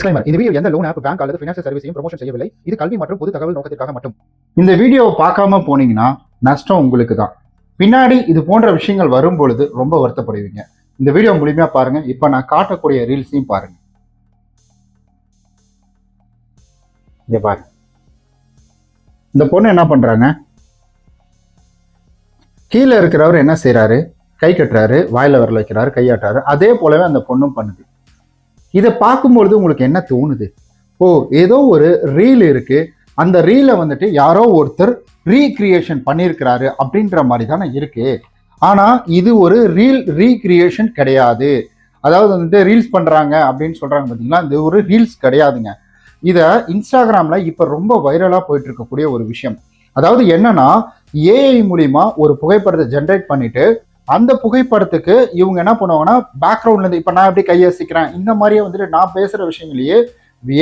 Disclaimer இந்த video எந்த loan app bank அல்லது ஃபினான்ஷியல் சர்வீஸையும் ப்ரொமோஷன் செய்யவில்லை. இது கல்வி மற்றும் பொது தகவல் நோக்கத்திற்காக மட்டும். இந்த வீடியோ பார்க்காம போனீங்கன்னா நஷ்டம் உங்களுக்கு தான் பின்னாடி இது போன்ற விஷயங்கள் வரும் பொழுது ரொம்ப வருத்தப்படுவீங்க. இந்த வீடியோ முழுமையா பாருங்க. இப்ப நான் காட்டக்கூடிய ரீல்ஸையும் பாருங்க. பாருங்க. இந்த பொண்ணு என்ன பண்றாங்க? கீழே இருக்கிறவர் என்ன செய்றாரு? கை கட்டுறாரு வாயில வரல வைக்கிறாரு கையாட்டுறாரு. அதே போலவே அந்த பொண்ணும் பண்ணுது. இதை பார்க்கும்பொழுது உங்களுக்கு என்ன தோணுது? ஓ ஏதோ ஒரு ரீல் இருக்குது அந்த ரீலை வந்துட்டு யாரோ ஒருத்தர் ரீக்ரியேஷன் பண்ணியிருக்கிறாரு அப்படின்ற மாதிரி தானே இருக்கு. ஆனால் இது ஒரு ரீல் ரீக்ரியேஷன் கிடையாது. அதாவது வந்துட்டு ரீல்ஸ் பண்ணுறாங்க அப்படின்னு சொல்கிறாங்க பார்த்தீங்களா இது ஒரு ரீல்ஸ் கிடையாதுங்க. இதை இன்ஸ்டாகிராமில் இப்போ ரொம்ப வைரலாக போயிட்டு இருக்கக்கூடிய ஒரு விஷயம். அதாவது என்னன்னா ஏஐ மூலிமா ஒரு புகைப்படத்தை ஜென்ரேட் பண்ணிட்டு அந்த புகைப்படத்துக்கு இவங்க என்ன பண்ணுவாங்கன்னா பேக்ரவுண்ட்ல இருந்து இப்ப நான் எப்படி கையசிக்கிறேன் இந்த மாதிரியே வந்துட்டு நான் பேசுற விஷயங்களையே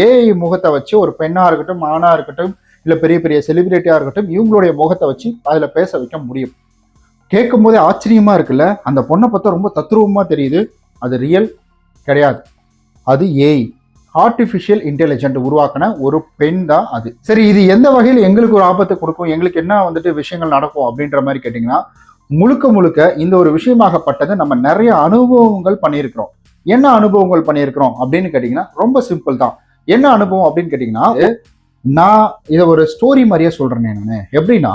ஏஐ முகத்தை வச்சு ஒரு பெண்ணா இருக்கட்டும் ஆணா இருக்கட்டும் இல்ல பெரிய பெரிய செலிபிரிட்டியா இருக்கட்டும் இவங்களுடைய முகத்தை வச்சு அதுல பேச வைக்க முடியும். கேட்கும் போதே ஆச்சரியமா இருக்குல்ல அந்த பொண்ணை பார்த்தா ரொம்ப தத்ரூபமா தெரியுது அது ரியல் கிடையாது. அது ஏஐ ஆர்டிஃபிஷியல் இன்டெலிஜென்ட் உருவாக்கின ஒரு பெண் தான் அது. சரி இது எந்த வகையில் எங்களுக்கு ஒரு ஆபத்தை கொடுக்கும் எங்களுக்கு என்ன வந்துட்டு விஷயங்கள் நடக்கும் அப்படின்ற மாதிரி கேட்டிங்கன்னா முழுக்க முழுக்க இந்த ஒரு விஷயமாகப்பட்டது நம்ம நிறைய அனுபவங்கள் பண்ணியிருக்கிறோம். என்ன அனுபவங்கள் பண்ணியிருக்கிறோம் அப்படின்னு கேட்டிங்கன்னா ரொம்ப சிம்பிள் தான். என்ன அனுபவம் அப்படின்னு கேட்டிங்கன்னா நான் இதை ஒரு ஸ்டோரி மாதிரியே சொல்கிறேன் நான். எப்படின்னா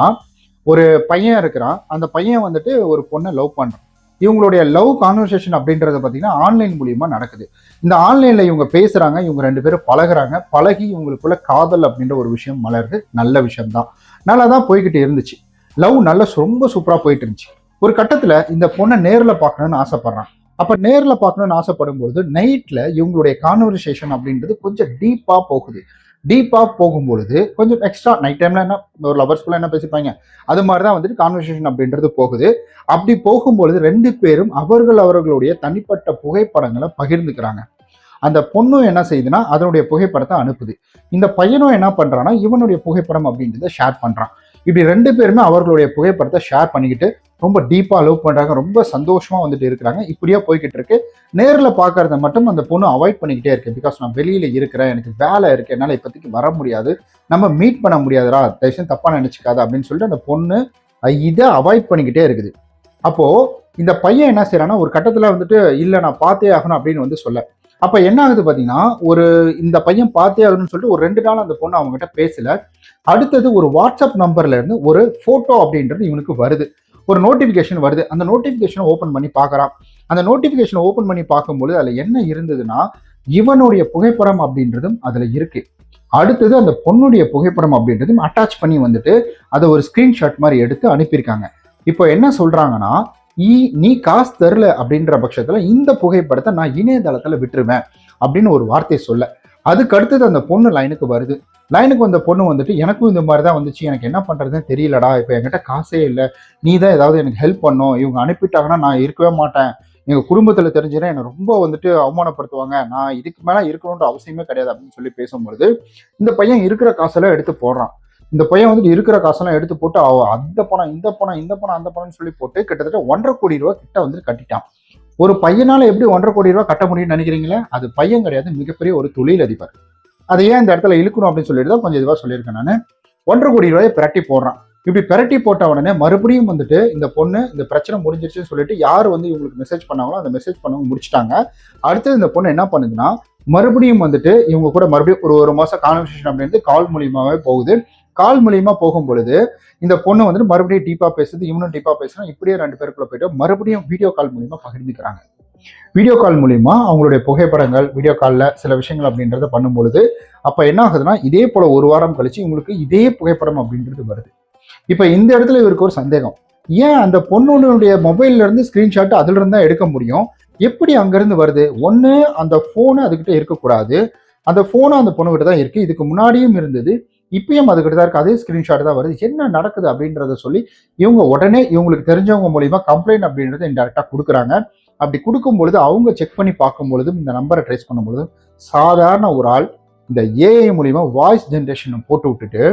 ஒரு பையன் இருக்கிறான். அந்த பையன் வந்துட்டு ஒரு பொண்ணை லவ் பண்ணுறான் இவங்களுடைய லவ் கான்வர்சேஷன் அப்படின்றத பார்த்தீங்கன்னா ஆன்லைன் மூலியமாக நடக்குது. இந்த ஆன்லைனில் இவங்க பேசுகிறாங்க இவங்க ரெண்டு பேரும் பழகுறாங்க. பழகி இவங்களுக்குள்ள காதல் அப்படின்ற ஒரு விஷயம் மலருது. நல்ல விஷயம் தான் நல்லா தான் போய்கிட்டு இருந்துச்சு. லவ் நல்ல ரொம்ப சூப்பராக போயிட்டு இருந்துச்சு ஒரு கட்டத்தில் இந்த பொண்ணை நேரில் பார்க்கணும்னு ஆசைப்பட்றான். அப்போ நேரில் பார்க்கணும்னு ஆசைப்படும் பொழுது இவங்களுடைய கான்வர்சேஷன் அப்படின்றது கொஞ்சம் டீப்பாக போகுது. டீப்பாக போகும்பொழுது கொஞ்சம் எக்ஸ்ட்ரா நைட் டைமில் என்ன ஒரு லவர்ஸ்குள்ள என்ன பேசிப்பாங்க? அது மாதிரி தான் வந்துட்டு கான்வர்சேஷன் அப்படின்றது போகுது. அப்படி போகும்பொழுது ரெண்டு பேரும் அவர்கள் அவர்களுடைய தனிப்பட்ட புகைப்படங்களை பகிர்ந்துக்கிறாங்க. அந்த பொண்ணும் என்ன செய்யுதுன்னா அதனுடைய புகைப்படத்தை அனுப்புது. இந்த பையனும் என்ன பண்ணுறான்னா இவனுடைய புகைப்படம் அப்படின்றத ஷேர் பண்ணுறான் இப்படி ரெண்டு பேருமே அவர்களுடைய புகைப்படத்தை ஷேர் பண்ணிக்கிட்டு ரொம்ப டீப்பாக லவ் பண்ணுறாங்க ரொம்ப சந்தோஷமாக வந்துட்டு இருக்கிறாங்க. இப்படியே போய்கிட்டு இருக்கு. நேரில் பார்க்கறத மட்டும் அந்த பொண்ணு அவாய்ட் பண்ணிக்கிட்டே இருக்கு. பிகாஸ் நான் வெளியில் இருக்கிறேன் எனக்கு வேலை இருக்கு என்னால் இப்போதைக்கு வர முடியாது. நம்ம மீட் பண்ண முடியாதுடா தயவுசெய்து தப்பாக நினச்சிக்காத அப்படின்னு சொல்லிட்டு அந்த பொண்ணு இதை அவாய்ட் பண்ணிக்கிட்டே இருக்குது. அப்போது இந்த பையன் என்ன செய்யறான்னா ஒரு கட்டத்தில் வந்துட்டு இல்லை நான் பார்த்தே ஆகணும் அப்படின்னு வந்து சொல்ல. அப்ப என்ன ஆகுது பாத்தீங்கன்னா ஒரு இந்த பையன் பார்த்தே ஆகணும்னு சொல்லிட்டு ஒரு ரெண்டு நாள் அந்த பொண்ணு அவங்க கிட்ட பேசல. அடுத்தது ஒரு வாட்ஸ்அப் நம்பர்ல இருந்து ஒரு போட்டோ அப்படின்றது இவனுக்கு வருது. ஒரு நோட்டிபிகேஷன் வருது. அந்த நோட்டிபிகேஷனை ஓபன் பண்ணி பார்க்குறான். அந்த நோட்டிபிகேஷனை ஓபன் பண்ணி பார்க்கும்போது அதுல என்ன இருந்ததுன்னா இவனுடைய புகைப்படம் அப்படின்றதும் அதுல இருக்கு. அடுத்தது அந்த பொண்ணுடைய புகைப்படம் அப்படின்றதும் அட்டாச் பண்ணி வந்துட்டு அதை ஒரு ஸ்கிரீன்ஷாட் மாதிரி எடுத்து அனுப்பியிருக்காங்க. இப்போ என்ன சொல்றாங்கன்னா ஈ நீ காசு தரல அப்படின்ற பட்சத்தில் இந்த புகைப்படத்தை நான் இணையதளத்தில் விட்டுருவேன் அப்படின்னு ஒரு வார்த்தை சொல்ல. அதுக்கு அடுத்தது அந்த பொண்ணு லைனுக்கு வருது. லைனுக்கு வந்த பொண்ணு வந்துட்டு எனக்கும் இந்த மாதிரி தான் வந்துச்சு. எனக்கு என்ன பண்ணுறதுன்னு தெரியலடா. இப்போ என்கிட்ட காசே இல்லை. நீ தான் ஏதாவது எனக்கு ஹெல்ப் பண்ணும். இவங்க அனுப்பிட்டாங்கன்னா நான் இருக்கவே மாட்டேன். எங்கள் குடும்பத்தில் தெரிஞ்சுன்னா என்னை ரொம்ப வந்துட்டு அவமானப்படுத்துவாங்க. நான் இதுக்கு மேலே இருக்கணுன்ற அவசியமே கிடையாது. அப்படின்னு சொல்லி பேசும்பொழுது இந்த பையன் இருக்கிற காசெல்லாம் எடுத்து போடுறான். இந்த பையன் வந்துட்டு இருக்கிற காசெல்லாம் எடுத்து போட்டு அவ அந்த பணம் இந்த பணம் இந்த பணம் அந்த பணம்னு சொல்லி போட்டு கிட்டத்தட்ட ஒன்றரை கோடி ரூபா கிட்ட வந்து கட்டிட்டான். ஒரு பையனால எப்படி ஒன்றரை கோடி ரூபா கட்ட முடியும்னு நினைக்கிறீங்களே? அது பையன் கிடையாது மிகப்பெரிய ஒரு தொழில் அதிபர் அதை ஏன் இந்த இடத்துல இழுக்கணும் அப்படின்னு சொல்லிட்டு தான் கொஞ்சம் இதுவாக சொல்லியிருக்கேன் நான். ஒன்றரை கோடி ரூபாயை பிரட்டி போடுறான். இப்படி பிரட்டி போட்ட உடனே மறுபடியும் வந்துட்டு இந்த பொண்ணு இந்த பிரச்சனை முடிஞ்சிருச்சுன்னு சொல்லிட்டு யார் வந்து இவங்களுக்கு மெசேஜ் பண்ணாங்களோ அந்த மெசேஜ் பண்ணவங்க முடிச்சிட்டாங்க. அடுத்தது இந்த பொண்ணு என்ன பண்ணுதுன்னா மறுபடியும் வந்துட்டு இவங்க கூட மறுபடியும் ஒரு ஒரு மாசம் கான்வர்சேஷன் அப்படின்னு கால் மூலியமாவே போகுது. கால் மூலியமா போகும் பொழுது இந்த பொண்ணு வந்துட்டு மறுபடியும் டீப்பா பேசுது இவனும் டீப்பா பேசுறான். இப்படியே ரெண்டு பேருக்குள்ள போயிட்டு மறுபடியும் வீடியோ கால் மூலியமா பகிர்ந்துக்கிறாங்க. வீடியோ கால் மூலியமா அவங்களுடைய புகைப்படங்கள் வீடியோ காலில் சில விஷயங்கள் அப்படின்றத பண்ணும்பொழுது அப்ப என்ன ஆகுதுன்னா இதே போல ஒரு வாரம் கழிச்சு இவங்களுக்கு இதே புகைப்படம் அப்படின்றது வருது. இப்ப இந்த இடத்துல இவருக்கு ஒரு சந்தேகம். ஏன் அந்த பொண்ணுடைய மொபைல்ல இருந்து ஸ்கிரீன்ஷாட் அதுல இருந்து தான் எடுக்க முடியும்? எப்படி அங்கிருந்து வருது? ஒன்று அந்த ஃபோனு அதுக்கிட்ட இருக்கக்கூடாது. அந்த ஃபோனு அந்த பொண்ணுகிட்ட தான் இருக்குது இதுக்கு முன்னாடியும் இருந்தது. இப்பயும் அதுகிட்ட தான் இருக்கு. அதே ஸ்கிரீன்ஷாட் தான் வருது. என்ன நடக்குது அப்படின்றத சொல்லி இவங்க உடனே இவங்களுக்கு தெரிஞ்சவங்க மூலியமா கம்ப்ளைண்ட் அப்படின்றத இன்டெரக்டா கொடுக்குறாங்க. அப்படி கொடுக்கும் பொழுது அவங்க செக் பண்ணி பார்க்கும் பொழுதும் இந்த நம்பரை ட்ரேஸ் பண்ணும் பொழுதும் சாதாரண ஒரு ஆள் இந்த ஏஐ மூலியமா வாய்ஸ் ஜென்ரேஷன் போட்டு விட்டுட்டு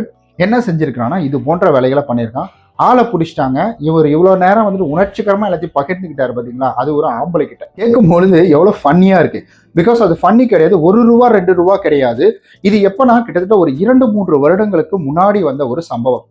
என்ன செஞ்சிருக்கான்னா இது போன்ற வேலைகளை பண்ணியிருக்கான். ஆளை பிடிச்சிட்டாங்க. இவர் இவ்வளோ நேரம் வந்துட்டு உணர்ச்சிகரமாக எல்லாத்தையும் பகிர்ந்துக்கிட்டாரு பார்த்தீங்களா அது ஒரு ஆம்பளை கிட்ட. கேட்கும் பொழுது எவ்வளோ ஃபன்னியாக இருக்கு. பிகாஸ் அது ஃபன்னி கிடையாது. ஒரு ரூபா ரெண்டு ரூபா கிடையாது. இது எப்போனா கிட்டத்தட்ட ஒரு இரண்டு மூன்று வருடங்களுக்கு முன்னாடி வந்த ஒரு சம்பவம்.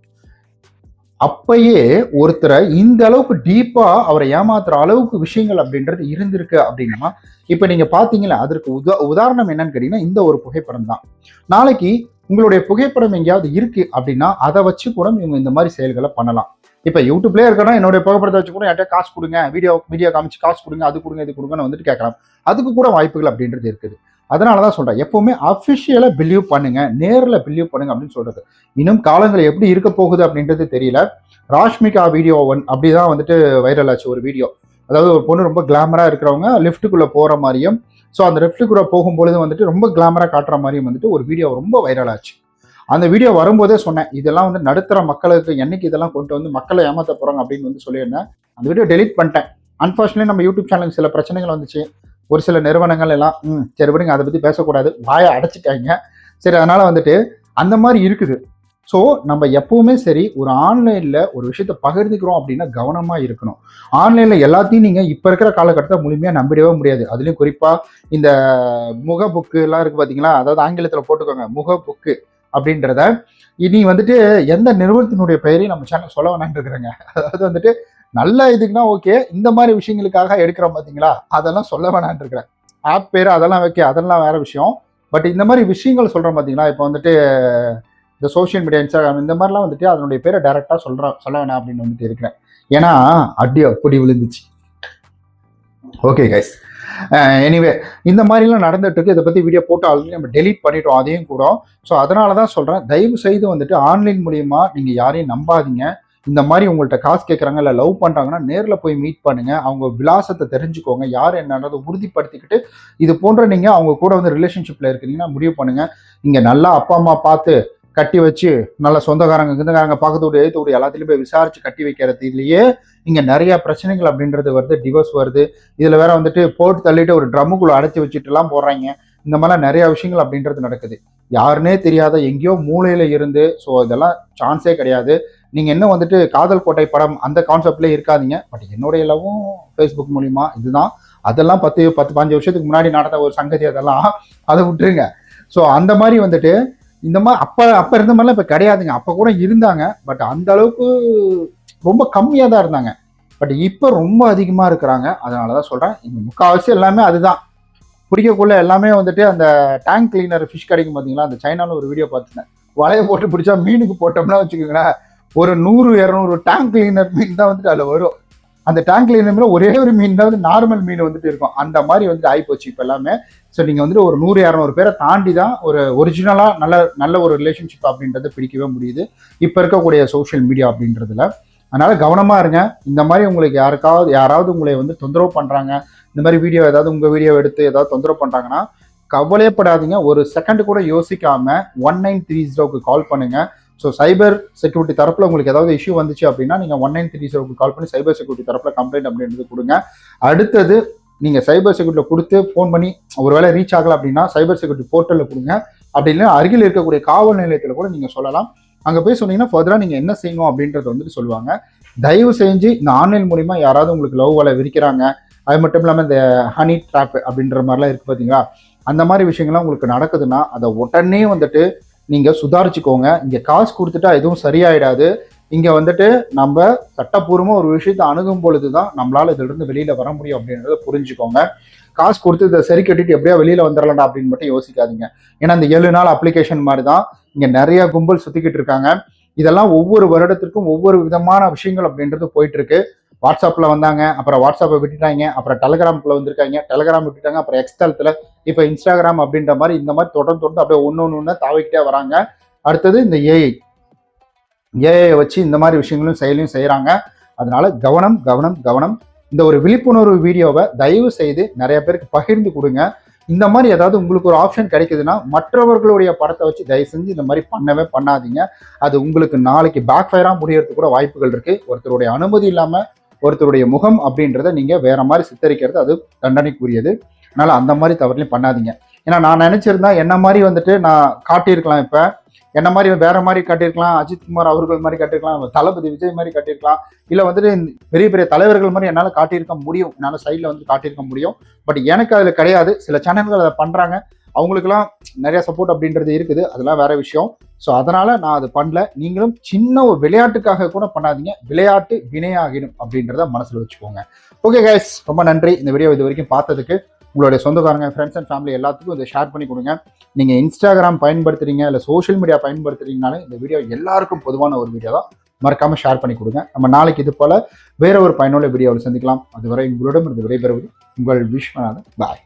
அப்பயே ஒருத்தரை இந்த அளவுக்கு டீப்பாக அவரை ஏமாத்துற அளவுக்கு விஷயங்கள் அப்படின்றது இருந்திருக்கு அப்படின்னா இப்போ நீங்கள் பார்த்தீங்களா அதற்கு உதா உதாரணம் என்னன்னு கேட்டிங்கன்னா இந்த ஒரு புகைப்படம் தான். நாளைக்கு உங்களுடைய புகைப்படம் எங்கேயாவது இருக்கு அப்படின்னா அதை வச்சு கூட இவங்க இந்த மாதிரி செயல்களை பண்ணலாம். இப்போ யூடியூப்லயே இருக்கனா என்னுடைய புகைப்படத்தை வச்சு கூட யார்கிட்ட காசு கொடுங்க வீடியோ வீடியோ காமிச்சு காசு கொடுங்க அது கொடுங்க இது கொடுங்கன்னு வந்துட்டு கேட்கலாம். அதுக்கு கூட வாய்ப்புகள் அப்படின்றது இருக்குது. அதனால தான் சொல்கிறேன் எப்பவுமே அஃபிஷியலாக பிலீவ் பண்ணுங்க நேரில் பிலீவ் பண்ணுங்க அப்படின்னு சொல்கிறது இன்னும் காலங்கள் எப்படி இருக்க போகுது அப்படின்றது தெரியல. ராஷ்மிகா வீடியோ ஒன் அப்படி தான் வந்துட்டு வைரல் ஆச்சு ஒரு வீடியோ அதாவது ஒரு பொண்ணு ரொம்ப கிளாமராக இருக்கிறவங்க லிஃப்ட்டுக்குள்ளே போகிற மாதிரியும் ஸோ அந்த லிஃப்ட்டுக்குள்ள போகும்பொழுது வந்துட்டு ரொம்ப கிளாமராக காட்டுற மாதிரியும் வந்துட்டு ஒரு வீடியோ ரொம்ப வைரல் ஆச்சு. அந்த வீடியோ வரும்போதே சொன்னேன் இதெல்லாம் வந்து நடுத்தர மக்களுக்கு என்னைக்கு இதெல்லாம் கொண்டு வந்து மக்களை ஏமாற்ற போகிறாங்க அப்படின்னு வந்து சொல்லியிருந்தேன். அந்த வீடியோ டெலிட் பண்ணிட்டேன். அன்ஃபார்ச்சுனேட் நம்ம யூடியூப் சேனலுக்கு சில பிரச்சனைகள் வந்துச்சு. ஒரு சில நிறுவனங்கள் எல்லாம் ம் சரி விடுங்க அதை பற்றி பேசக்கூடாது. வாயை அடைச்சிட்டாங்க. சரி அதனால் வந்துட்டு அந்த மாதிரி இருக்குது. ஸோ நம்ம எப்பவுமே சரி ஒரு ஆன்லைனில் ஒரு விஷயத்த பகிர்ந்துக்கிறோம் அப்படின்னா கவனமாக இருக்கணும். ஆன்லைனில் எல்லாத்தையும் நீங்கள் இப்போ இருக்கிற காலகட்டத்தை முழுமையாக நம்பிடவே முடியாது. அதுலேயும் குறிப்பாக இந்த முக புக்கு எல்லாம் இருக்குது பார்த்தீங்களா அதாவது ஆங்கிலத்தில் போட்டுக்கோங்க முக புக்கு அப்படின்றத. இனி வந்துட்டு எந்த நிறுவனத்தினுடைய பெயரையும் நம்ம சேனல் சொல்ல வேணாம்னு இருக்கிறேங்க. அதாவது வந்துட்டு நல்ல இதுக்குன்னா ஓகே இந்த மாதிரி விஷயங்களுக்காக எடுக்கிறோம் பார்த்தீங்களா அதெல்லாம் சொல்ல வேணாம்னு இருக்கிறேன். ஆப் பேர் அதெல்லாம் வைக்க அதெல்லாம் வேற விஷயம். பட் இந்த மாதிரி விஷயங்கள் சொல்கிறோம் பார்த்தீங்களா இப்போ வந்துட்டு இந்த சோஷியல் மீடியா இன்ஸ்டாகிராம் இந்த மாதிரிலாம் வந்துட்டு அதனுடைய பேரை டைரெக்டாக சொல்கிறேன் சொல்ல வேணாம் அப்படின்னு வந்துட்டு இருக்கிறேன். ஏன்னா அடி அப்படி விழுந்துச்சு. ஓகே கைஸ் எனிவே இந்த மாதிரிலாம் நடந்துட்டு இருக்கு. இதை பற்றி வீடியோ போட்டு ஆல்ரெடி நம்ம டெலீட் பண்ணிட்டோம். அதையும் கூட. ஸோ அதனால தான் சொல்கிறேன் தயவு செய்து வந்துட்டு ஆன்லைன் மூலியமா நீங்கள் யாரையும் நம்பாதீங்க. இந்த மாதிரி உங்கள்கிட்ட காசு கேட்குறாங்க இல்லை லவ் பண்ணுறாங்கன்னா நேரில் போய் மீட் பண்ணுங்கள் அவங்க விலாசத்தை தெரிஞ்சுக்கோங்க. யார் என்னன்றதை உறுதிப்படுத்திக்கிட்டு இது போன்ற நீங்கள் அவங்க கூட வந்து ரிலேஷன்ஷிப்பில் இருக்கிறீங்கன்னா முடிவு பண்ணுங்கள் இங்கே நல்லா அப்பா அம்மா பார்த்து கட்டி வச்சு நல்ல சொந்தக்காரங்க கிந்தக்காரங்க பக்கத்து வீடு எழுத்து வீடு எல்லாத்துலேயும் போய் விசாரிச்சு கட்டி வைக்கிறதுலேயே இங்கே நிறையா பிரச்சனைகள் அப்படின்றது வருது டிவோர்ஸ் வருது. இதில் வேற வந்துட்டு போட்டு தள்ளிட்டு ஒரு ட்ரம்முக்குள்ளே அடைச்சி வச்சுட்டுலாம் போடுறாங்க இந்த மாதிரிலாம் நிறையா விஷயங்கள் அப்படின்றது நடக்குது. யாருன்னே தெரியாத எங்கேயோ மூளையில் இருந்து ஸோ இதெல்லாம் சான்ஸே கிடையாது. நீங்கள் என்ன வந்துட்டு காதல் கோட்டை படம் அந்த கான்செப்ட்லேயே இருக்காதீங்க. பட் என்னுடைய லவ்வும் ஃபேஸ்புக் மூலிமா இதுதான். அதெல்லாம் பத்து பத்து பாஞ்சு வருஷத்துக்கு முன்னாடி நடந்த ஒரு சங்கதி அதெல்லாம். அதை விட்டுருங்க. ஸோ அந்த மாதிரி வந்துட்டு இந்த மாதிரி அப்ப அப்ப இருந்த மாதிரிலாம் இப்ப கிடையாதுங்க. அப்ப கூட இருந்தாங்க. பட் அந்த அளவுக்கு ரொம்ப கம்மியாக தான் இருந்தாங்க. பட் இப்போ ரொம்ப அதிகமாக இருக்கிறாங்க. அதனால தான் சொல்கிறேன் இந்த முக்கால்வாசி எல்லாமே அதுதான். பிடிக்கக்குள்ள எல்லாமே வந்துட்டு அந்த டேங்க் கிளீனர் ஃபிஷ் கிடைக்கும் பார்த்தீங்களா அந்த சைனால ஒரு வீடியோ பார்த்துட்டேன் வலையை போட்டு பிடிச்சா மீனுக்கு போட்டோம்னா வச்சுக்கோங்களேன். ஒரு நூறு இரநூறு டேங்க் கிளீனர் மீன் தான் வந்துட்டு அதில் வரும். அந்த டேங்க்ல இருந்தாலும் ஒரே ஒரு மீன் தான் வந்து நார்மல் மீன் வந்துட்டு இருக்கும். அந்த மாதிரி வந்துட்டு ஆகிப்போச்சு இப்போ எல்லாமே. ஸோ நீங்கள் வந்துட்டு ஒரு நூறு இரநூறு பேரை தாண்டி தான் ஒரு ஒரிஜினலாக நல்ல நல்ல ஒரு ரிலேஷன்ஷிப் அப்படின்றத பிடிக்கவே முடியுது. இப்போ இருக்கக்கூடிய சோஷியல் மீடியா அப்படின்றதுல. அதனால கவனமாக இருங்க. இந்த மாதிரி உங்களுக்கு யாருக்காவது யாராவது உங்களை வந்து தொந்தரவு பண்ணுறாங்க இந்த மாதிரி வீடியோ ஏதாவது உங்கள் வீடியோ எடுத்து ஏதாவது தொந்தரவு பண்ணுறாங்கன்னா கவலையப்படாதீங்க ஒரு செகண்ட் கூட யோசிக்காம ஒன் நைன் த்ரீ ஜீரோக்கு கால் பண்ணுங்கள் ஸோ சைபர் செக்யூரிட்டி தரப்பில் உங்களுக்கு ஏதாவது இஷ்யூ வந்துச்சு அப்படின்னா நீங்கள் ஒன் நைன் த்ரீ ஜீரோக்கு கால் பண்ணி சைபர் செக்யூரிட்டி தரப்பில் கம்ப்ளைண்ட் அப்படின்றது கொடுங்க. அடுத்தது நீங்கள் சைபர் செக்யூரிட்டியில் கொடுத்து ஃபோன் பண்ணி ஒரு வேளை ரீச் ஆகலை அப்படின்னா சைபர் செக்யூரிட்டி போர்ட்டலில் கொடுங்க. அப்படி இல்லைன்னா அருகில் இருக்கக்கூடிய காவல் நிலையத்தில் கூட நீங்கள் சொல்லலாம். அங்கே போய் சொன்னீங்கன்னா ஃபர்தராக நீங்கள் என்ன செய்யணும் அப்படின்றத வந்துட்டு சொல்லுவாங்க. தயவு செஞ்சு இந்த ஆன்லைன் மூலிமா யாராவது உங்களுக்கு லவ் வலை விரிக்கிறாங்க. அது மட்டும் இல்லாமல் இந்த ஹனி ட்ராப் அப்படின்ற மாதிரிலாம் இருக்குது பார்த்தீங்களா அந்த மாதிரி விஷயங்கள்லாம் உங்களுக்கு நடக்குதுன்னா அதை உடனே வந்துட்டு நீங்கள் சுதாரிச்சுக்கோங்க. இங்கே காசு கொடுத்துட்டா எதுவும் சரியாயிடாது. இங்கே வந்துட்டு நம்ம சட்டப்பூர்வமாக ஒரு விஷயத்தை அணுகும் பொழுது தான் நம்மளால் இதிலிருந்து வெளியில் வர முடியும் அப்படின்றத புரிஞ்சுக்கோங்க. காசு கொடுத்து இதை சரி கட்டிட்டு எப்படியா வெளியில் வந்துடலாம்டா அப்படின்னு மட்டும் யோசிக்காதீங்க. ஏன்னா இந்த ஏழு நாள் அப்ளிகேஷன் மாதிரி தான் இங்கே நிறைய கும்பல் சுற்றிக்கிட்டு இருக்காங்க. இதெல்லாம் ஒவ்வொரு வருடத்திற்கும் ஒவ்வொரு விதமான விஷயங்கள் அப்படின்றது போயிட்டு இருக்கு. வாட்ஸ்அப்பில் வந்தாங்க அப்புறம் வாட்ஸ்அப்பை விட்டுட்டாங்க அப்புறம் டெலகிராம்குள்ள வந்திருக்காங்க. டெலகிராம் விட்டுட்டாங்க அப்புறம் எக்ஸ்டாலத்தில். இப்போ இன்ஸ்டாகிராம் அப்படின்ற மாதிரி இந்த மாதிரி தொடர்ந்து தொடர்ந்து அப்படியே ஒன்று ஒன்று ஒன்று தாவிக்கிட்டே வராங்க. அடுத்தது இந்த ஏஐ ஏஐ வச்சு இந்த மாதிரி விஷயங்களும் செயலையும் செய்கிறாங்க அதனால கவனம் கவனம் கவனம். இந்த ஒரு விழிப்புணர்வு வீடியோவை தயவு செய்து நிறைய பேருக்கு பகிர்ந்து கொடுங்க. இந்த மாதிரி ஏதாவது உங்களுக்கு ஒரு ஆப்ஷன் கிடைக்குதுன்னா மற்றவர்களுடைய படத்தை வச்சு தயவு செஞ்சு இந்த மாதிரி பண்ணவே பண்ணாதீங்க. அது உங்களுக்கு நாளைக்கு பேக் ஃபயராக முடியறதுக்கு கூட வாய்ப்புகள் இருக்குது ஒருத்தருடைய அனுமதி இல்லாமல் ஒருத்தருடைய முகம் அப்படின்றத நீங்க வேற மாதிரி சித்தரிக்கிறது அது தண்டனைக்குரியது. அதனால அந்த மாதிரி தவறுலையும் பண்ணாதீங்க. ஏன்னா நான் நினச்சிருந்தா என்ன மாதிரி வந்துட்டு நான் காட்டியிருக்கலாம் இப்ப. என்ன மாதிரி வேற மாதிரி காட்டியிருக்கலாம் அஜித் குமார் அவர்கள் மாதிரி காட்டியிருக்கலாம் தளபதி விஜய் மாதிரி காட்டியிருக்கலாம். இல்லை வந்துட்டு இந்த பெரிய பெரிய தலைவர்கள் மாதிரி என்னால் காட்டியிருக்க முடியும். என்னால் சைடில் வந்து காட்டியிருக்க முடியும். பட் எனக்கு அதில் கிடையாது. சில சேனல்கள் அதை பண்ணுறாங்க அவங்களுக்குலாம் நிறைய சப்போர்ட் அப்படின்றது இருக்குது. அதெல்லாம் வேற விஷயம். ஸோ அதனால நான் அது பண்ணல. நீங்களும் சின்ன ஒரு விளையாட்டுக்காக கூட பண்ணாதீங்க. விளையாட்டு வினையாகிடும் அப்படின்றத மனசில் வச்சுக்கோங்க. ஓகே கைஸ் ரொம்ப நன்றி. இந்த வீடியோ இது வரைக்கும் பார்த்ததுக்கு உங்களுடைய சொந்தக்காரங்க ஃப்ரெண்ட்ஸ் அண்ட் ஃபேமிலி எல்லாத்துக்கும் இதை ஷேர் பண்ணி கொடுங்க. நீங்கள் இன்ஸ்டாகிராம் பயன்படுத்துறீங்க இல்லை சோஷியல் மீடியா பயன்படுத்துறீங்கனாலே இந்த வீடியோ எல்லாருக்கும் பொதுவான ஒரு வீடியோ தான். மறக்காமல் ஷேர் பண்ணி கொடுங்க. நம்ம நாளைக்கு இது போல் வேற ஒரு பயனுள்ள வீடியோவில் சந்திக்கலாம். அதுவரை உங்களிடம் இருந்து விடைபெறுவது உங்கள் விஷ்வநாதன் பாய்